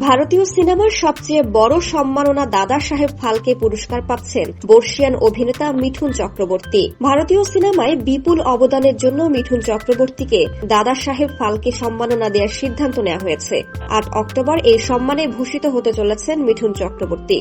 ভারতীয় সিনেমার সবচেয়ে বড় সম্মাননা দাদা সাহেব ফালকে পুরস্কার পাচ্ছেন বর্ষিয়ান অভিনেতা মিঠুন চক্রবর্তী। ভারতীয় সিনেমায় বিপুল অবদানের জন্য মিঠুন চক্রবর্তীকে দাদা সাহেব ফালকে সম্মাননা দেওয়ার সিদ্ধান্ত নেওয়া হয়েছে। আট অক্টোবর এই সম্মানে ভূষিত হতে চলেছেন মিঠুন চক্রবর্তী।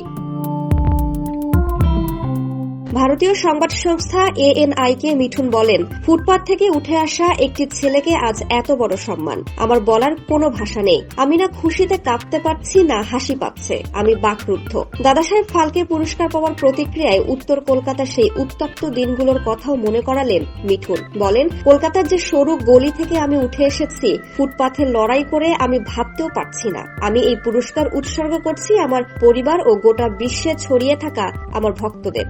ভারতীয় সংবাদ সংস্থা এএনআই কে মিঠুন বলেন, ফুটপাত থেকে উঠে আসা একটি ছেলেকে আজ এত বড় সম্মান। আমার বলার কোনো ভাষা নেই। আমি না খুশিতে কাঁপতে পারছি, না হাসি পাচ্ছে। আমি বাকরুদ্ধ। দাদা সাহেব ফালকে পুরস্কার পাওয়ার প্রতিক্রিয়ায় উত্তর কলকাতার সেই উত্তপ্ত দিনগুলোর কথাও মনে করালেন মিঠুন। বলেন, কলকাতার যে সরু গলি থেকে আমি উঠে এসেছি ফুটপাথে লড়াই করে আমি ভাবতেও পারছি না। আমি এই পুরস্কার উৎসর্গ করছি আমার পরিবার ও গোটা বিশ্বে ছড়িয়ে থাকা আমার ভক্তদের।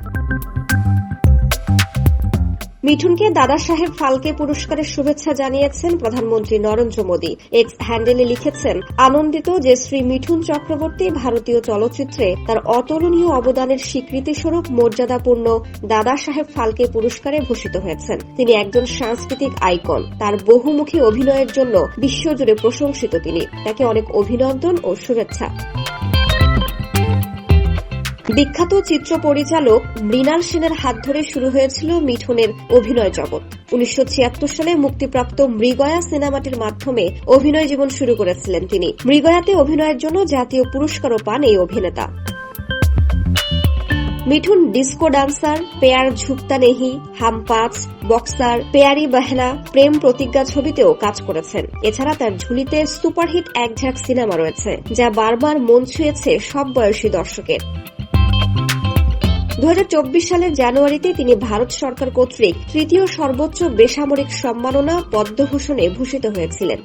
মিঠুনকে দাদা সাহেব ফালকে পুরস্কারের শুভেচ্ছা জানিয়েছেন প্রধানমন্ত্রী নরেন্দ্র মোদী। এক্স হ্যান্ডেলে লিখেছেন, আনন্দিত যে শ্রী মিঠুন চক্রবর্তী ভারতীয় চলচ্চিত্রে তার অতুলনীয় অবদানের স্বীকৃতিস্বরূপ মর্যাদাপূর্ণ দাদা সাহেব ফালকে পুরস্কারে ভূষিত হয়েছেন। তিনি একজন সাংস্কৃতিক আইকন। তার বহুমুখী অভিনয়ের জন্য বিশ্বজুড়ে প্রশংসিত তিনি। তাকে অনেক অভিনন্দন ও শুভেচ্ছা। বিখ্যাত চিত্র পরিচালক মৃণাল সেনের হাত ধরে শুরু হয়েছিল মিঠুনের অভিনয় জগৎ। উনিশশো ছিয়াত্তর সালে মুক্তিপ্রাপ্ত মৃগয়া সিনেমাটির মাধ্যমে অভিনয় জীবন শুরু করেছিলেন তিনি। মৃগয়াতে অভিনয়ের জন্য জাতীয় পুরস্কারও পান এই অভিনেতা। মিঠুন ডিস্কো ডান্সার, পেয়ার ঝুকতা নেহি হাম বক্সার, পেয়ারি বাহনা প্রেম প্রতিজ্ঞা ছবিতেও কাজ করেছেন। এছাড়া তার ঝুলিতে সুপারহিট এক ঝাঁক সিনেমা রয়েছে, যা বারবার মন ছুঁয়েছে সব বয়সী দর্শকের। দু হাজার চব্বিশ সালের জানুয়ারিতে তিনি ভারত সরকার কর্তৃক তৃতীয় সর্বোচ্চ বেসামরিক সম্মাননা পদ্মভূষণে ভূষিত হয়েছিলেন।